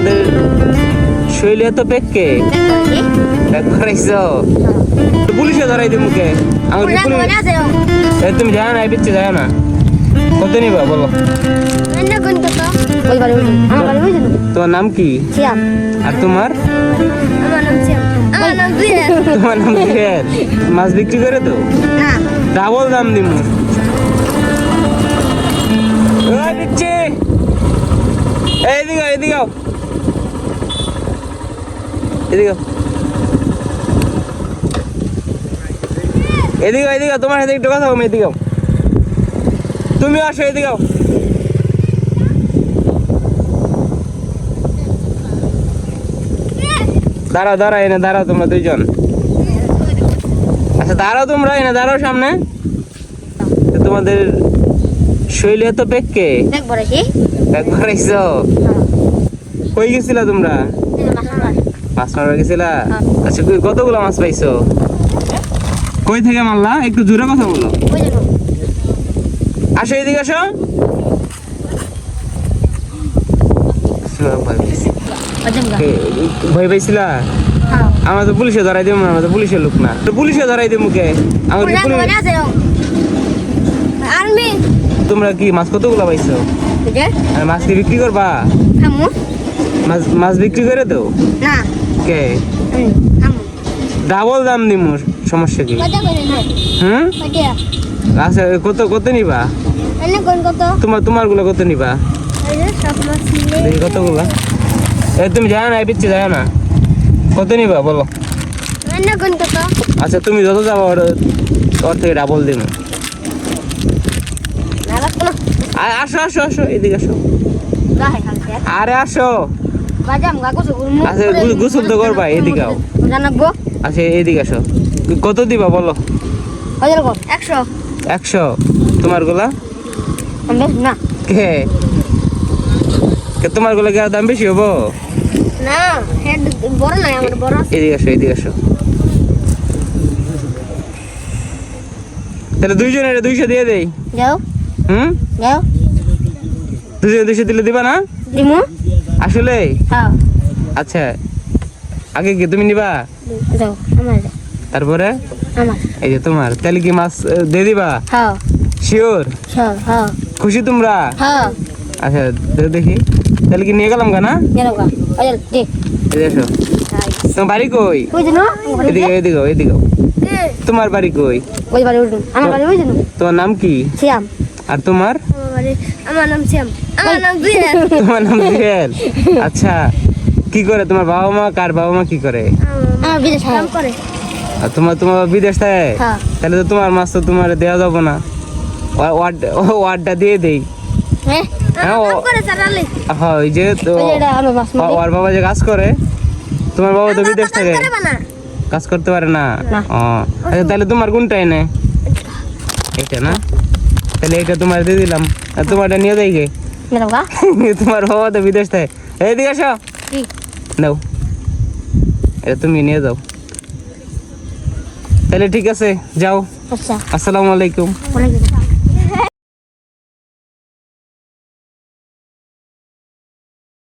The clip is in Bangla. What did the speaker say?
তোমাদের শৈলী এত পেককে ব্যাগ করাইছো পুলিশে ধরাই দিই মুখে আমার পুলিশ তুমি জানো না এই জানো না। কত নিবা বলো। তোমার নাম কি? আর তোমার? তোমার নাম জুয়েল মাছ বিক্রি করে তো? ডাবল দাম দিমু। ওই বিচ্ছে এইদিকে এদিকে এদিকে এদিকে তোমার সাথে একটু কথা বলব এদিকে। তুমি আসো এদিকে আও। দাঁড়াও দাঁড়াও এনে দাঁড়াও তোমরা দুইজন। আচ্ছা দাঁড়াও তোমরা এনে দাঁড়াও সামনে। তোমাদের শৈলী এত পেককে ব্যাগ করাইছো কই গেছিলা তোমরা? মাছ মারবা গেছিলা? আচ্ছা কই কতগুলো মাছ পাইছো? কই থেকে মারলা? একটু জোরে কথা বলো। আসো এদিকে আসো। ভয় কে- ভয় পাইছিলা? হ্যাঁ। আমরা তো পুলিশে ধরাই দিব আমরা তো পুলিশের লোক না। তো পুলিশে ধরাই দিব আমার কি আর্মি। তোমরা কি মাছ কতগুলো পাইছো? মাছ কি বিক্রি করবা? মাছ মাছ বিক্রি করে তো না। কে? ডাবল দাম দিমু সমস্যা কি? হুম? আচ্ছা কত কত নিবা? তোমার তোমারগুলো কত নিবা? কতগুলো। এ তুমি জানো না পিচ্ছে জানো না। কত নিবা বলো। আচ্ছা তুমি যত যাব ওর থেকে ডাবল না আসো আসো আসো এদিকে আসো। আরে আসো। আচ্ছা গোসল তো করবা এদিকে আও। আচ্ছা এদিকে আসো। কত দিবা বলো? একশো। একশো। তোমারগুলা? না। কে? তোমারগুলা কি দাম বেশি হব? না হেড বড় নাই আমার বড় এদিকে আসো এদিকে আসো। তাহলে দুইজনের দুইশো দিয়ে দেই। যাও। হুম? যাও। দুইশো দিলে দিবা না? দিমু। আসলে? হ্যাঁ। আচ্ছা। আগে কি তুমি নিবা? তারপরে? এই যে তোমার তাহলে কি মাছ দিয়ে দিবা? হ্যাঁ। শিওর? হ্যাঁ খুশি তোমরা? আচ্ছা দেখি। তাহলে কি নিয়ে গেলাম আসো। তোমার বাড়ি কই? এদিকে এদিকে এদিকে। তোমার বাড়ি কই? তোমার নাম কি? শ্যাম। আর তোমার? আমার নাম শ্যাম। আমার নাম জুয়েল। তোমার নাম জুয়েল? আচ্ছা কি করে? তোমার বাবা মা? কার বাবা মা কি করে? আমার বিদেশ কাম করে। আর তোমার তোমার বিদেশ থাকে? হ্যাঁ। তাহলে তো তোমার মাছ তো তোমার দেওয়া যাব না। ওয়ার্ড ওয়ার্ডটা দিয়ে দেই। হ্যাঁ হ্যাঁ ও- করে চালালে হ্যাঁ ওই যে ওর বাবা যে কাজ করে তোমার বাবা তো বিদেশ থাকে। কাজ করতে পারে না? না। ও আচ্ছা তাহলে তোমার কোনটা এনে? এটা না? তাহলে এটা তোমার দিয়ে দিলাম। আর তোমারটা নিয়ে যাই গে। তোমার হওয়া তো বিদেশ থাকে। এই দিকে আসো। নাও। এটা তুমি নিয়ে যাও। তাহলে ঠিক আছে যাও। আচ্ছা। আসসালামু আলাইকুম।